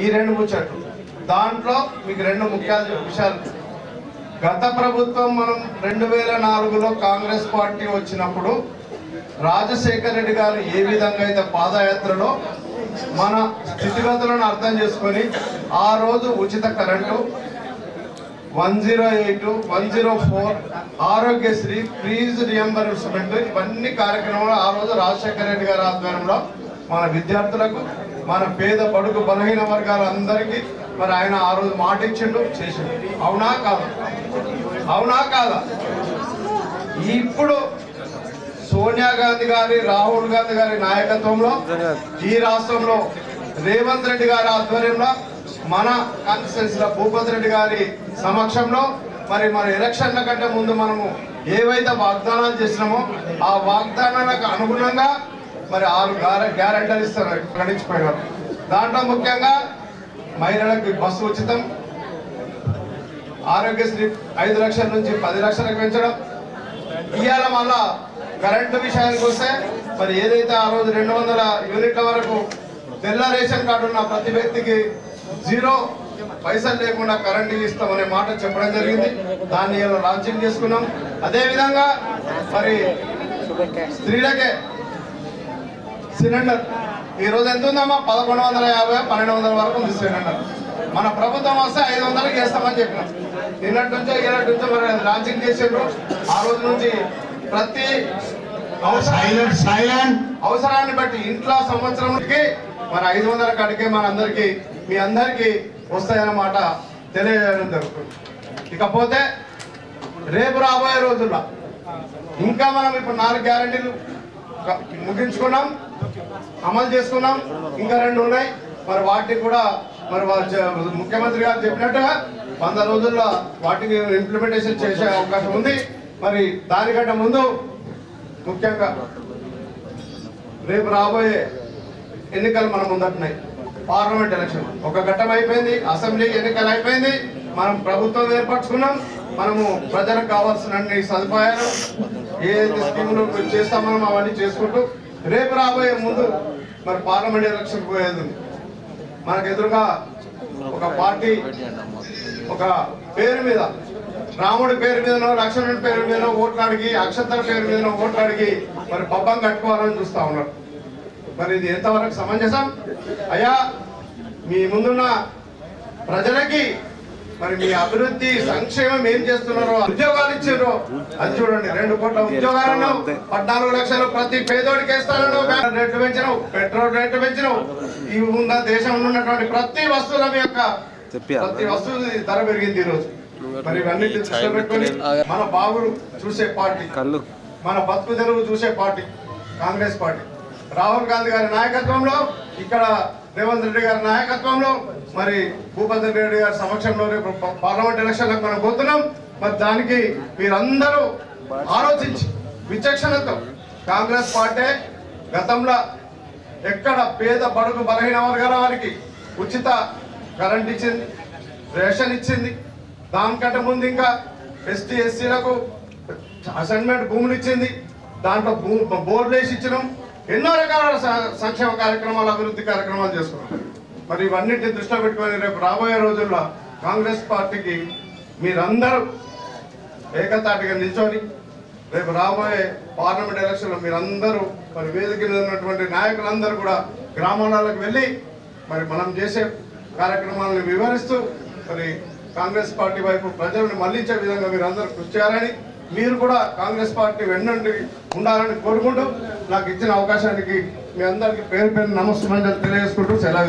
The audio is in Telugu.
ఈ రెండు ముచ్చట్లు. దాంట్లో మీకు రెండు ముఖ్య విషయాలు గత ప్రభుత్వం మనం రెండు వేల నాలుగులో కాంగ్రెస్ పార్టీ వచ్చినప్పుడు రాజశేఖర రెడ్డి గారు ఏ విధంగా అయితే పాదయాత్రలో మన స్థితిగతులను అర్థం చేసుకొని ఆ రోజు ఉచిత current one zero eight one zero four Aarogyasri fee reimbursement ఇవన్నీ కార్యక్రమాలు ఆ రోజు రాజశేఖర రెడ్డి గారి ఆధ్వర్యంలో మన విద్యార్థులకు మన పేద బడుగు బలహీన వర్గాలందరికీ మరి ఆయన ఆ రోజు మాట ఇచ్చిండు చేసిండు. అవునా కాదా? అవునా కాదా? ఇప్పుడు సోనియా గాంధీ గారి రాహుల్ గాంధీ గారి నాయకత్వంలో ఈ రాష్ట్రంలో రేవంత్ రెడ్డి గారి ఆధ్వర్యంలో మన కాన్స్టిట్యూన్స్లో భూపతి రెడ్డి గారి సమక్షంలో మరి మన ఎలక్షన్ల కంటే ముందు మనము ఏవైతే వాగ్దానాలు చేసినామో ఆ వాగ్దానాలకు అనుగుణంగా మరి ఆరు గ్యారెంటర్ ఇస్తారు ప్రకటించిపోయినారు దాంట్లో ముఖ్యంగా మహిళలకు బస్సు ఉచితం. ఆరోగ్యశ్రీ ఐదు లక్షల నుంచి పది లక్షలకు పెంచడం. ఇవాళ మళ్ళా కరెంటు విషయానికి వస్తే మరి ఏదైతే ఆ రోజు రెండు వందల యూనిట్ల వరకు తెల్ల రేషన్ కార్డు ఉన్న ప్రతి వ్యక్తికి జీరో పైసలు లేకుండా కరెంటు ఇస్తామనే మాట చెప్పడం జరిగింది. దాన్ని లాంచింగ్ చేసుకున్నాం. అదేవిధంగా మరి స్త్రీలకే సిలిండర్. ఈ రోజు ఎంత ఉందమ్మా? పదకొండు వందల యాభై పన్నెండు వందల వరకు ఉంది సిలిండర్. మన ప్రభుత్వం వస్తే ఐదు వందలకి వేస్తామని చెప్పినాం. నిన్నటి నుంచో ఈనాటి నుంచో మరి లాంచింగ్ చేసిండ్రు. ఆ రోజు నుంచి ప్రతి అవసరాన్ని బట్టి ఇంట్లో సంవత్సరంకి మరి ఐదు వందల కాడికే మన అందరికి మీ అందరికి వస్తాయన్నమాట తెలియజేయడం జరుగుతుంది. ఇకపోతే రేపు రాబోయే రోజుల్లో ఇంకా మనం ఇప్పుడు నాలుగు గ్యారంటీలు ముగించుకున్నాం. అమలు చేసుకున్నాం. ఇంకా రెండు ఉన్నాయి. మరి వాటిని కూడా మరి ముఖ్యమంత్రి గారు చెప్పినట్టుగా వంద రోజుల్లో వాటిని ఇంప్లిమెంటేషన్ చేసే అవకాశం ఉంది. మరి దానికంటే ముందు ముఖ్యంగా రేపు రాబోయే ఎన్నికలు మన ముందట్టున్నాయి పార్లమెంట్ ఎలక్షన్. ఒక ఘట్టం అయిపోయింది. అసెంబ్లీ ఎన్నికలు అయిపోయింది. మనం ప్రభుత్వం ఏర్పరచుకున్నాం. మనము ప్రజలకు కావాల్సిన అన్ని సదుపాయాలు ఏదైతే స్కీములు చేస్తామో అవన్నీ చేసుకుంటూ రేపు రాబోయే ముందు మరి పార్లమెంట్ ఎలక్షన్ పోయేది. మనకు ఎదురుగా ఒక పార్టీ ఒక పేరు మీద రాముడి పేరు మీదనో లక్ష్మణుడి పేరు మీదనో ఓట్లు అడిగి పేరు మీదనో ఓట్లు అడిగి మరి పబ్బం కట్టుకోవాలని చూస్తా ఉన్నారు. మరి ఇది ఎంతవరకు సమంజసం? అయ్యా మీ ముందున్న ప్రజలకి మరి మీ అభివృద్ధి సంక్షేమం ఏం చేస్తున్నారో ఉద్యోగాలు ఇచ్చారో అది చూడండి రెండు కోట్ల ఉద్యోగాలను పద్నాలుగు లక్షలు ప్రతి పేదోడికి వేస్తానో రేట్లు పెంచినావు పెట్రోల్ రేట్లు పెంచినావు. ఈ ఉన్న దేశంలో ఉన్నటువంటి ప్రతి వస్తువుల యొక్క ప్రతి వస్తువు ధర పెరిగింది ఈ రోజు మరి ఇవన్నీ దృష్టిలో పెట్టుకొని మన బాగులు చూసే పార్టీ కళ్ళు. మన బతుకు తెరువు చూసే పార్టీ కాంగ్రెస్ పార్టీ. రాహుల్ గాంధీ గారి నాయకత్వంలో ఇక్కడ రేవంత్ రెడ్డి గారి నాయకత్వంలో మరి భూపతి రెడ్డి గారి సమక్షంలో రేపు పార్లమెంట్ ఎలక్షన్లకు మనం పోతున్నాం. మరి దానికి మీరందరూ ఆలోచించి విచక్షణతో కాంగ్రెస్ పార్టీ గతంలో ఎక్కడ పేద బడుగు బలహీన వర్గాల వారికి ఉచిత కరెంట్ ఇచ్చింది రేషన్ ఇచ్చింది దానికంటే ముందు ఇంకా ఎస్టీ ఎస్సీలకు అసైన్మెంట్ భూములు ఇచ్చింది దాంట్లో భూ బోర్డులు వేసి ఇచ్చినాం. ఎన్నో రకాల సంక్షేమ కార్యక్రమాలు అభివృద్ధి కార్యక్రమాలు చేసుకున్నాం. మరి ఇవన్నింటిని దృష్టిలో పెట్టుకొని రేపు రాబోయే రోజుల్లో కాంగ్రెస్ పార్టీకి మీరందరూ ఏకతాటిగా నిల్చొని రేపు రాబోయే పార్లమెంట్ ఎలక్షన్లో మీరందరూ మరి వేదిక మీద ఉన్నటువంటి నాయకులందరూ కూడా గ్రామాలకు వెళ్ళి మరి మనం చేసే కార్యక్రమాలను వివరిస్తూ మరి కాంగ్రెస్ పార్టీ వైపు ప్రజలను మళ్ళించే విధంగా మీరు అందరూ కృషి చేయాలని మీరు కూడా కాంగ్రెస్ పార్టీ వెన్నండి ఉండాలని కోరుకుంటూ నాకు ఇచ్చిన అవకాశానికి మీ అందరికీ పేరు పేరు నమస్కారం తెలియజేసుకుంటూ సెలవు